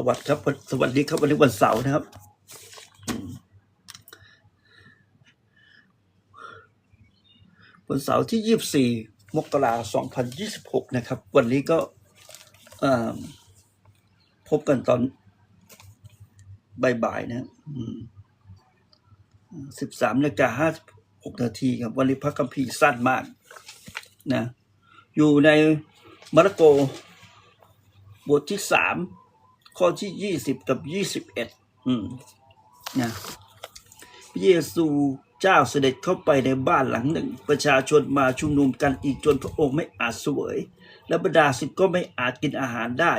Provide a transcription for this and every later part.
สวัสดีครับ สวัสดีครับวันนี้วันเสาร์นะครับ วันเสาร์ที่ยี่สี่มกราสองพันยี่สิบหกนะครับ วันนี้ก็พบกันตอนบ่ายๆนะครับสิบสามนาฬิกาห้าหกนาทีครับ วันนี้พระคัมภีร์สั้นมากนะ อยู่ในมาระโกบทที่สาม ข้อที่ยี่สิบกับยี่สิบเอ็ดอืมนะพระเยซูเจ้าเสด็จเข้าไปในบ้านหลังหนึ่ง ประชาชนมาชุมนุมกันอีกจนพระองค์ไม่อาจสวย และบรรดาศิษย์ก็ไม่อาจกินอาหารได้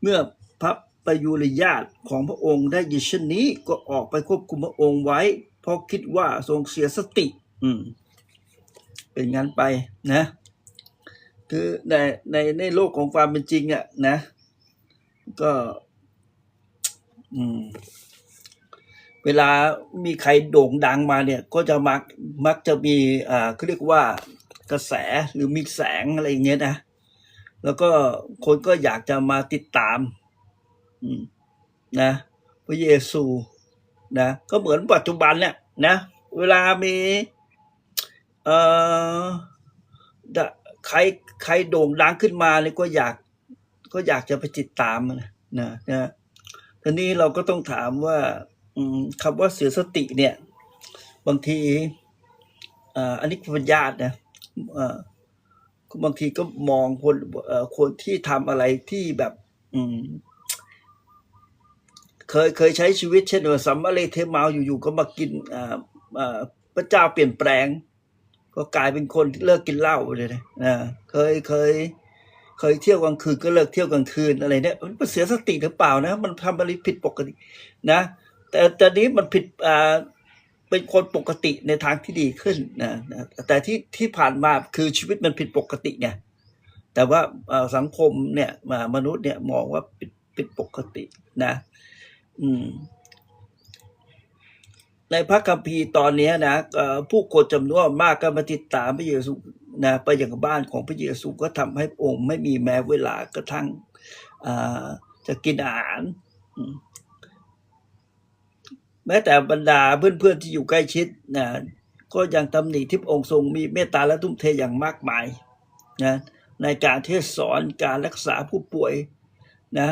เมื่อพระประยุรญาติของพระองค์ได้ยินเช่นนี้ก็ออกไปควบคุมพระองค์ไว้ เพราะคิดว่าทรงเสียสติ อืม เป็นงั้นไปนะ คือในในในโลกของความเป็นจริงอะนะ ก็ อืม เวลามีใครโด่งดังมาเนี่ย ก็จะมักมักจะมีอ่าเขาเรียกว่ากระแสหรือมีแสงอะไรอย่างเงี้ยนะแล้วก็คนก็อยากจะมาติดตาม อืม นะพระเยซูนะก็เหมือนปัจจุบันเนี่ยนะเวลามีเอ่อใครใครโด่งดังขึ้นมาเนี่ยก็อยากก็อยากจะไปติดตามนะนะนะ ทีนี้เราก็ต้องถามว่าคำว่าเสียสติเนี่ย บางทีอานนี้เป็นญาตินะเอ่อบางทีก็มองคนคนที่ทำอะไรที่แบบเคยเคยใช้ชีวิตเช่นว่าสัมมาเลเทมาอยู่ๆก็มากินพระเจ้าเปลี่ยนแปลง ก็กลายเป็นคนที่เลิกกินเหล้าเลยนะเคยเคย เคยเที่ยวกลางคืนก็เลิกเที่ยวกลางคืนอะไรเนี่ยมันเสียสติหรือเปล่านะ มันทำอะไรผิดปกตินะ แต่แต่นี้มันผิดอ่าเป็นคนปกติในทางที่ดีขึ้นนะแต่ที่ที่ผ่านมาคือชีวิตมันผิดปกติไงแต่ว่าสังคมเนี่ยมนุษย์เนี่ยมองว่าผิดผิดปกตินะ อืม ในพระคัมภีร์ตอนนี้นะผู้คนจำนวนมากก็มาติดตามพระเยซูนะไปอย่างบ้านของพระเยซูก็ทำให้องค์ไม่มีแม้เวลากระทั่งจะกินอาหาร แม้แต่บรรดาเพื่อนๆที่อยู่ใกล้ชิดนะก็ยังตำหนิที่พระองค์ทรงมีเมตตาและทุ่มเทอย่างมากมายนะในการเทศสอนการรักษาผู้ป่วยนะ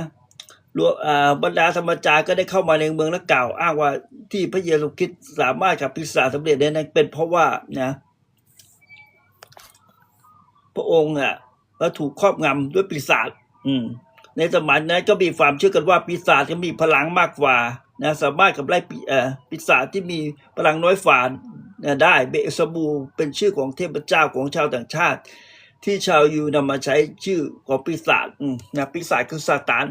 รวมบรรดาธรรมจารย์ก็ได้เข้ามาในเมืองและกล่าว อ้างว่าที่พระเยซูคริสต์สามารถกับพิศาจสำเร็จได้นั้นเป็นเพราะว่านะ พระองค์อะก็ถูกครอบงำด้วยปีศาจอืม ในสมัยนั้นก็มีความเชื่อกันว่าปีศาจจะมีพลังมากกว่านะสามารถกับไล่ปีเอ่อปีศาจที่มีพลังน้อยฝ่านะได้เบเอลซาบูเป็นชื่อของเทพเจ้าของชาวต่างชาติ ที่ชาวยูนำมาใช้ชื่อของปีศาจนะปีศาจคือซาตาน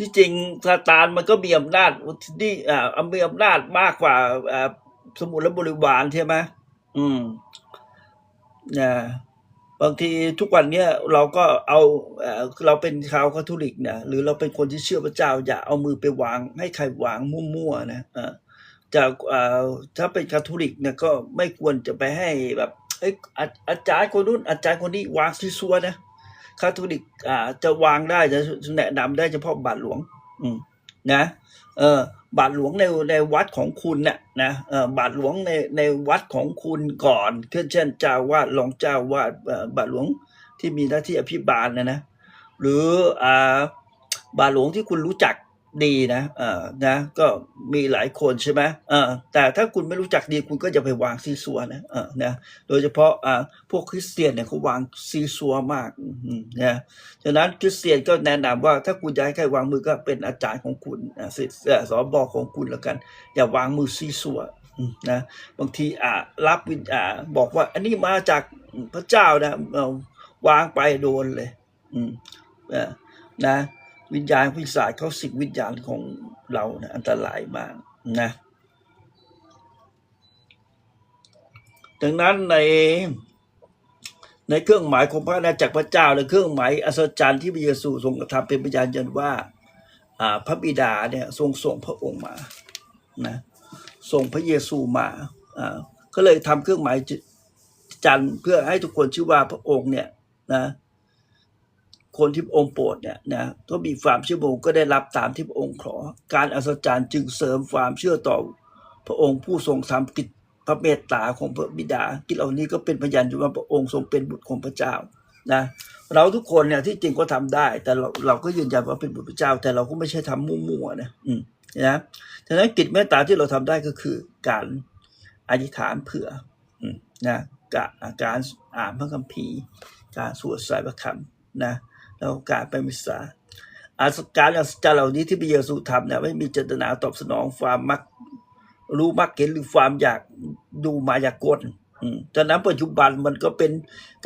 ที่จริงซาตานมันก็มีอำนาจที่อ่ามีอำนาจมากกว่าอ่าสมุนและบริวารใช่ไหมอืมนะบางทีทุกวันเนี้ยเราก็เอาเอ่อเราเป็นชาวคาทอลิกนี่ยหรือเราเป็นคนที่เชื่อพระเจ้า อย่าเอามือไปวางให้ใครวางมั่วๆนะอ่อจากเอ่อถ้าเป็นคาทอลิกเนี่ยก็ไม่ควรจะไปให้แบบเอ้ยอาจารย์คนนู้นอาจารย์คนนี้วางซีซัวนะ คาทอลิกอ่าจะวางได้จะแนะนำได้เฉพาะบาทหลวง อืมนะเออบาทหลวงในในวัดของคุณเนี่ยนะเออบาทหลวงในในวัดของคุณก่อนเช่นเจ้าวาดรองเจ้าวาดเออบาทหลวงที่มีหน้าที่อภิบาลนะนะหรืออ่าบาทหลวงที่คุณรู้จัก ดีนะเออนะก็มีหลายคนใช่ไหมเออแต่ถ้าคุณไม่รู้จักดีคุณก็จะไปวางซีซัวนะเออนะโดยเฉพาะอ่าพวกคริสเตียนเนี่ยเขาวางซีซัวมากนะฉะนั้นคริสเตียนก็แนะนำว่าถ้าคุณจะให้ใครวางมือก็เป็นอาจารย์ของคุณอ่าศิษย์สอบอของคุณแล้วกัน อย่าวางมือซีซัวนะบางทีอ่ารับวิญอ่าบอกว่า อันนี้มาจากพระเจ้านะเอาวางไปโดนเลย อืมเอ่อนะ วิญญาณพิศาจเขาสิงวิญญาณของเรานะอันตรายมากนะดังนั้นในในเครื่องหมายของพระอาจักรพระเจ้าและเครื่องหมายอัศจรรย์ที่พระเยซูทรงกระทำเป็นพยานยันว่าพระบิดาเนี่ยทรงส่งพระองค์มานะส่งพระเยซูมาก็เลยทำเครื่องหมายจันเพื่อให้ทุกคนชื่อว่าพระองค์เนี่ยนะ คนที่พระองค์โปรดเนี่ยนะก็มีความเชื่อพระองค์ก็ได้รับตามที่พระองค์ขอ การอัศจรรย์จึงเสริมความเชื่อต่อพระองค์ผู้ทรงทำกิจพระเมตตาของพระบิดากิจเหล่านี้ก็เป็นพยานอยู่ว่าพระองค์ทรงเป็นบุตรของพระเจ้านะเราทุกคนเนี่ยที่จริงก็ทำได้ แต่เราเราก็ยืนยันว่าเป็นบุตรพระเจ้า แต่เราก็ไม่ใช่ทำมั่วๆนะอืมนะฉะนั้นกิจเมตตาที่เราทำได้ก็คือการอธิษฐานเผื่ออืมนะกะการอ่านพระคัมภีร์การสวดสายพระคำนะ แล้วการไปมิสซาอาสการอัศจรรย์เหล่านี้ที่พระเยซูทำเนี่ยไม่มีเจตนาตอบสนองความมัก รู้มักเห็นหรือความอยากดูมายากลอืมฉะนั้นปัจจุบันมันก็เป็น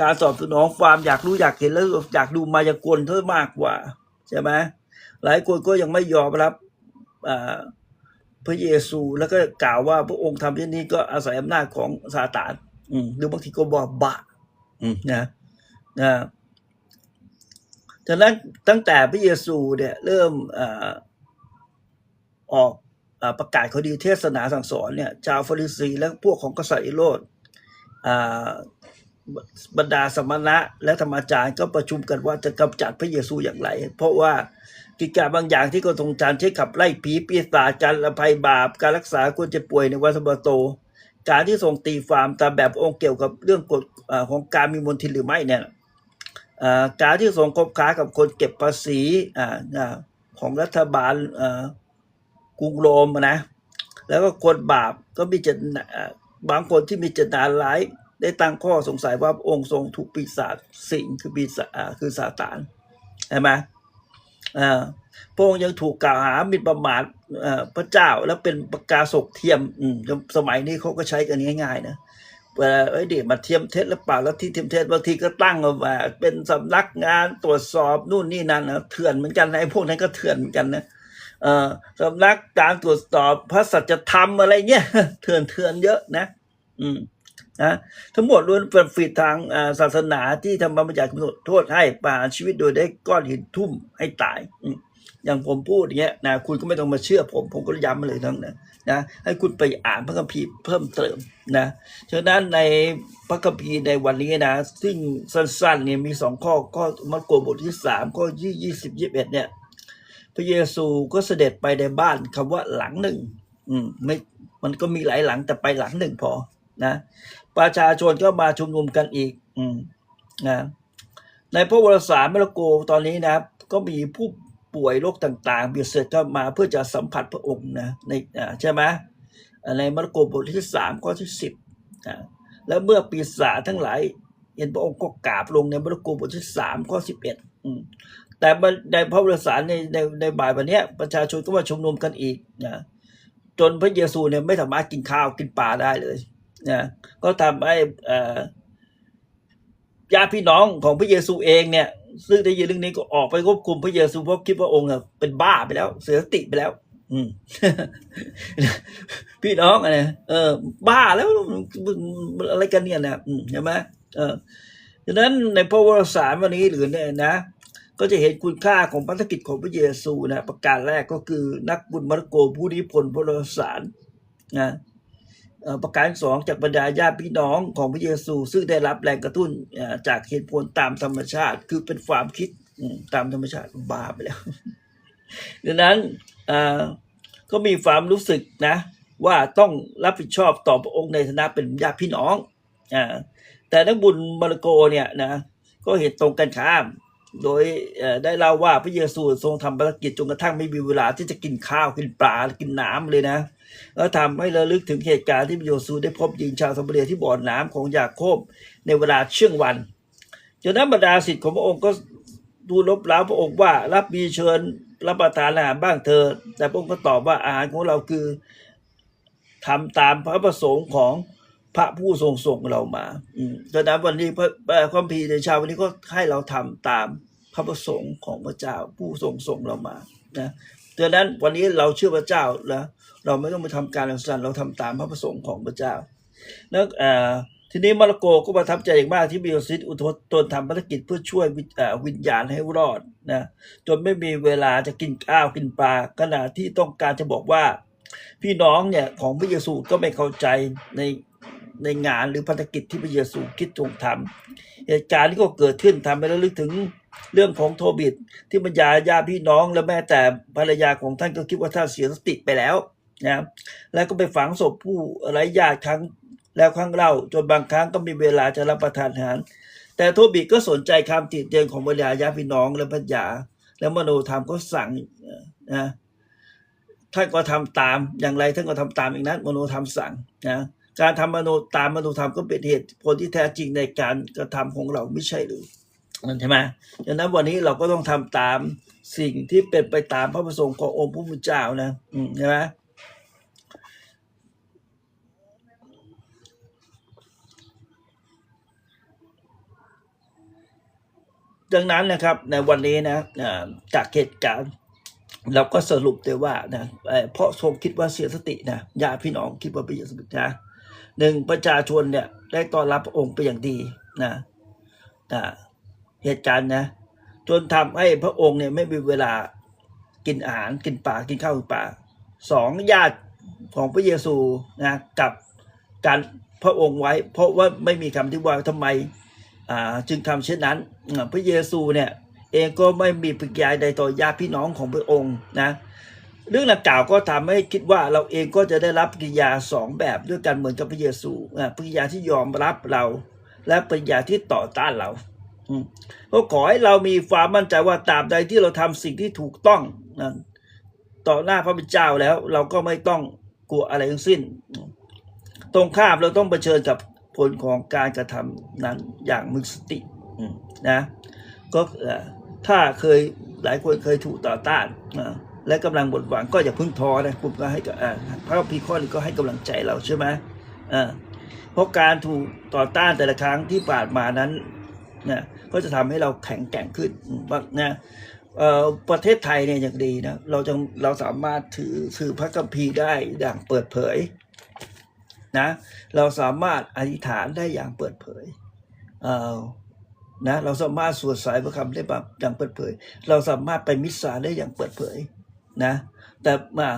การตอบสนองความอยากรู้อยากเห็นแล้วอยากดูมายากลเท่ามากกว่าใช่ไหมหลายคนก็ยังไม่ยอมรับพระเยซูแล้วก็กล่าวว่าพระองค์ทำเช่นนี้ก็อาศัยอำนาจของซาตานอืมหรือบางทีก็บอกบะอืมนะนะ ฉะนั้นตั้งแต่พระเยซูเนี่ยเริ่มออกอประกาศคดีเทศนาสั่งสอนเนี่ยชาวฟาริสีและพวกของกษัตริย์อิโรดบรรดาสมณะและธรรมอาจารย์ก็ประชุมกันว่าจะกำจัดพระเยซูอย่างไร เพราะว่ากิจการบางอย่างที่กระทรงจารใช้ขับไล่ผีปีศาจการอภัยบาป การรักษาคนเจ็บป่วยในวัสบาโต การที่ทรงตีความตามแบบองค์เกี่ยวกับเรื่องกฎของการมีมนทินหรือไม่เนี่ย การที่ทรงคบค้ากับคนเก็บภาษีออของรัฐบาลกรุงโรมนะแล้วก็คนบาปก็มีเจตนาบางคนที่มีเจตนาร้ายได้ตั้งข้อสงสัยว่าองค์ทรงถูกปีศาจสิงคือปีศาจคือซาตานใช่ไหมพระองค์ยังถูกกล่าวหาหมิ่นประมาทพระเจ้าแล้วเป็นประกาศกเทียมอืมสมัยนี้เขาก็ใช้กันง่ายๆนะ เวลาเอ้ยเดี๋ยวมาเทียมเท็จหรือเปล่าแล้วที่เทียมเท็จบางทีก็ตั้งออกมาเป็นสำนักงานตรวจสอบนู่นนี่นั่นนะเถื่อนเหมือนกันนะไอ้พวกนั้นก็เถื่อนเหมือนกันนะเอ่อสำนักการตรวจสอบพระสัจธรรมอะไรเงี้ยเถื่อนเถื่อนเยอะนะ อืมนะทั้งหมดล้วนเป็นฝีทางศาสนาที่ทำมาจากโทษให้ประหารชีวิตโดยได้ก้อนหินทุ่มให้ตายอืมอย่างผมพูดอย่างเงี้ยนะคุณก็ไม่ต้องมาเชื่อผม ผมก็ย้ำมาเลยทั้งนั้น นะให้คุณไปอ่านพระคัมภีร์เพิ่มเติมนะฉะนั้นในพระคัมภีร์ในวันนี้นะ ซึ่งสั้นๆเนี่ยมีสองข้อข้อมัทธิวบทที่สามข้อยี่ยี่สิบยี่สิบเอ็ดเนี่ยพระเยซูก็เสด็จไปในบ้านคำว่าหลังหนึ่ง อืมไม่มันก็มีหลายหลังแต่ไปหลังหนึ่งพอนะประชาชนก็มาชุมนุมกันอีก อืมนะในพระวรสารมาระโกตอนนี้นะ ก็มีผู้ ป่วยโรคต่างๆเบียดเสร็จก็มาเพื่อจะสัมผัสพระองค์นะในใช่ไหมในมาระโกบทที่สามข้อที่สิบแล้วเมื่อปีศาจทั้งหลาย เห็นพระองค์ก็กราบลงในมาระโกบทที่สามข้อสิบเอ็ดแต่ในพระวรสารในในในบ่ายวันนี้ประชาชนก็มาชุมนุมกันอีกนะจนพระเยซูเนี่ยไม่สามารถกินข้าวกินปลาได้เลยนะก็ทำให้อ่อญาติพี่น้องของพระเยซูเองเนี่ย ซึ่งได้ยินเรื่องนี้ก็ออกไปควบคุมพระเยซูเพราะคิดว่าองค์เนี่ยเป็นบ้าไปแล้ว เสียสติไปแล้ว อืมพี่น้องอะไรเออ บ้าแล้วอะไรกันเนี่ยนะใช่ไหมเออดังนั้นในพระวรสารวันนี้หรือเนี่ยนะก็จะเห็นคุณค่าของพันธกิจของพระเยซูนะ ประการแรกก็คือนักบุญมารโกผู้นิพนธ์พระวรสารนะ ประการสองจากบรรดาญาติพี่น้องของพระเยซู ซึ่งได้รับแรงกระตุ้นจากเหตุผลตามธรรมชาติ คือเป็นความคิดตามธรรมชาติบ้าไปแล้วดังนั้นอ่าก็มีความรู้สึกนะ ว่าต้องรับผิดชอบต่อพระองค์ในฐานะเป็นญาติพี่น้องอแต่นักบุญมาระโกเนี่ยนะก็เห็นตรงกันข้าม โดยได้เล่าว่าพระเยซูทรงทำภารกิจจนกระทั่งไม่มีเวลาที่จะกินข้าวกินปลากินน้ำเลยนะแล้วทำให้ระลึกถึงเหตุการณ์ที่พระเยซูได้พบหญิงชาวซามาเรียที่บ่อน้ำของยาโคบในเวลาเชื่องวันจากนั้นบรรดาศิษย์ของพระองค์ก็ดูลบล้าพระองค์ว่ารับมีเชิญรับประทานอาหารบ้างเธอ แต่พระองค์ก็ตอบว่าอาหารของเราคือทำตามพระประสงค์ของ พระผู้ทรงส่งเรามา อืมดังนั้นวันนี้พระพระคัมภีร์ในเช้าวันนี้ก็ให้เราทำตามพระประสงค์ของพระเจ้าผู้ทรงส่งเรามานะดังนั้นวันนี้เราเชื่อพระเจ้าแล้วเราไม่ต้องไปทำการอัศจรรย์เราทำตามพระประสงค์ของพระเจ้าแล้วเอ่อทีนี้มาระโกก็ประทับใจอย่างมากที่บิโอซิสอุทตนทำภารกิจเพื่อช่วยวิเอ่อวิญญาณให้รอดนะจนไม่มีเวลาจะกินข้าวกินปลาขณะที่ต้องการจะบอกว่า พี่น้องเนี่ยของพระเยซูก็ไม่เข้าใจใน ในงานหรือภารกิจที่พระเยซูคิดทรงทำเหตุการณ์ที่ก็เกิดขึ้นทำให้ระลึกถึงเรื่องของโทบิดที่บรรยาญาพี่น้องและแม้แต่ภรรยาของท่านก็คิดว่าท่านเสียสติไปแล้วนะแล้วก็ไปฝังศพผู้ไร้ญาติครั้งแล้วครั้งเล่าจนบางครั้งก็มีเวลาจะรับประทานอาหาร แต่โทบิดก็สนใจคำติเตียนของบรรยาญาพี่น้องและพัญญาแล้วมโนธรรมก็สั่งนะท่านก็ทำตามอย่างไรท่านก็ทำตามอย่างนั้นมโนธรรมสั่งนะ การทำมโนตามมโนธรรมก็เป็นเหตุผลที่แท้จริงในการกระทำของเราไม่ใช่หรือใช่ไหมดังนั้นวันนี้เราก็ต้องทำตามสิ่งที่เป็นไปตามพระประสงค์ขององค์พระผู้เป็นเจ้านะอืมใช่ไหมดังนั้นนะครับในวันนี้นะอ่าจากเหตุการณ์เราก็สรุปได้ว่านะเอ่อเพราะทรงคิดว่าเสียสตินะญาติพี่น้องคิดว่าเป็นเสียสตินะ หนึ่งประชาชนเนี่ยได้ต้อนรับพระองค์ไปอย่างดีนะนะเหตุการณ์นะจนทำให้พระองค์เนี่ยไม่มีเวลากินอาหารกินปลากินข้าวกินปลาสองญาติของพระเยซูนะกับการพระองค์ไว้ เพราะว่าไม่มีคำที่ว่าทำไมอ่าจึงทำเช่นนั้น พระเยซูเนี่ยเองก็ไม่มีปิกิริยาใดต่อญาติพี่น้องของพระองค์นะ เรื่องดังกล่าวก็ทำให้คิดว่าเราเองก็จะได้รับปฏิกิริยาสองแบบด้วยกันเหมือนกับพระเยซูอ่าปฏิกิริยาที่ยอมรับเรา และปฏิกิริยาที่ต่อต้านเราก็ขอให้เรามีความมั่นใจว่าตราบใดที่เราทำสิ่งที่ถูกต้องนะต่อหน้าพระบิดาเจ้าแล้ว เราก็ไม่ต้องกลัวอะไรทั้งสิ้น ตรงข้ามเราต้องเผชิญกับผลของการกระทำนั้นอย่างมึสตินะก็ถ้าเคยหลายคนเคยถูกต่อต้านอ่า และกำลังบดหวังก็อย่าเพิ่งท้อนะผมก็ให้กับพระพีข้อนี้ก็ให้กำลังใจเราใช่ไหมเพราะการถูกต่อต้านแต่ละครั้งที่ผ่านมานั้นนะก็จะทำให้เราแข็งแกร่งขึ้นบางนะประเทศไทยเนี่ยอย่างดีนะเราจะเราสามารถถือถือพระคัมภีร์ได้อย่างเปิดเผยนะเราสามารถอธิษฐานได้อย่างเปิดเผยเอ่อนะเราสามารถสวดสายพระคำได้แบบอย่างเปิดเผย เราสามารถไปมิสซาได้อย่างเปิดเผย นะ แต่มา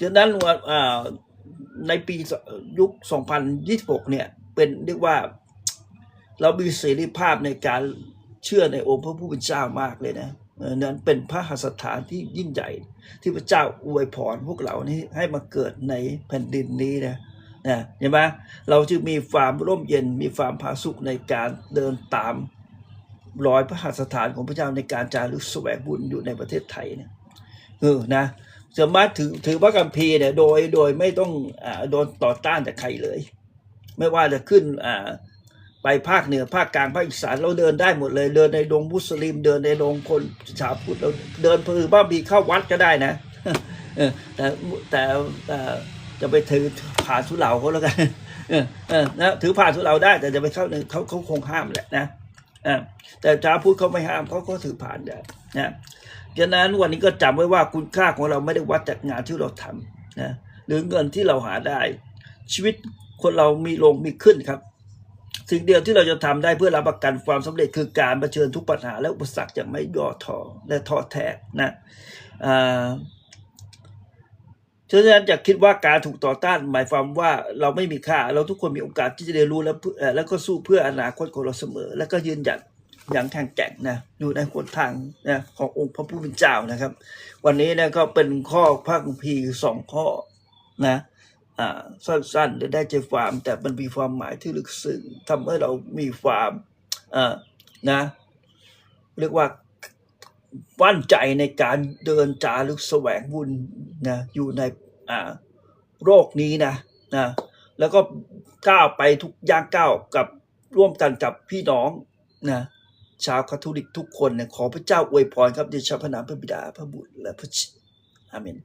ดังนั้นว่าในปียุค 2026 เนี่ย เป็นเรียกว่าเรามีเสรีภาพในการเชื่อในองค์พระผู้เป็นเจ้ามากเลยนะเนั้นเป็นพระหัสถานที่ยิ่งใหญ่ ที่พระเจ้าอวยพรพวกเรานี้ให้มาเกิดในแผ่นดินนี้นะนะเห็นไหมเราจึงมีความร่มเย็นมีความผาสุกในการเดินตามรอยพระหัสถานของพระเจ้าในการจารึกแสวงบุญอยู่ในประเทศไทยเนี่ย เออนะสามารถถือถือพระคัมภีร์เนี่ยโดยโดยไม่ต้องอโดนต่อต้านจากใครเลย ไม่ว่าจะขึ้นอ่าไปภาคเหนือภาคกลางภาคอีสานเราเดินได้หมดเลย เดินในดงมุสลิม เดินในดงคนชาวพุทธเราเดินพือบ้าบีเข้าวัดก็ได้นะแต่แต่จะไปถือผ่านสุเหร่าเขาแล้วกันเออเออนะถือผ่านสุเหร่าได้ แต่จะไปเข้าในเขาเขาคงห้ามแหละนะแต่ชาวพุทธเขาไม่ห้ามเขาก็ถือผ่านได้นะ ฉะนั้นวันนี้ก็จำไว้ว่าคุณค่าของเราไม่ได้วัดจากงานที่เราทำนะหรือเงินที่เราหาได้ ชีวิตคนเรามีลงมีขึ้นครับ สิ่งเดียวที่เราจะทำได้เพื่อรับประกันความสำเร็จคือการเผชิญทุกปัญหา และอุปสรรคจะไม่ย่อท้อและท้อแท้นะอ่าฉะนั้นจะคิดว่าการถูกต่อต้านหมายความว่าเราไม่มีค่า เราทุกคนมีโอกาสที่จะเรียนรู้และแล้วก็สู้เพื่ออนาคตของเราเสมอ แล้วก็ยืนหยัด อย่างแข็งแก่งนะอยู่ในหนทางนะขององค์พระผู้เป็นเจ้านะครับ วันนี้นะก็เป็นข้อพระคัมภีร์สองข้อนะอ่าสั้นๆได้ใจความแต่มันมีความหมายที่ลึกซึ้งทำให้เรามีความอ่านะเรียกว่ามั่นใจในการเดินจารึกแสวงบุญนะอยู่ในอ่าโรคนี้นะนะแล้วก็ก้าวไปทุกย่างก้าวกับร่วมกันกับพี่น้องนะ ชาวคาทอลิกทุกคนเนี่ยขอพระเจ้าอวยพรครับในชาพระนามพระบิดาพระบุตรและพระชิอาเมน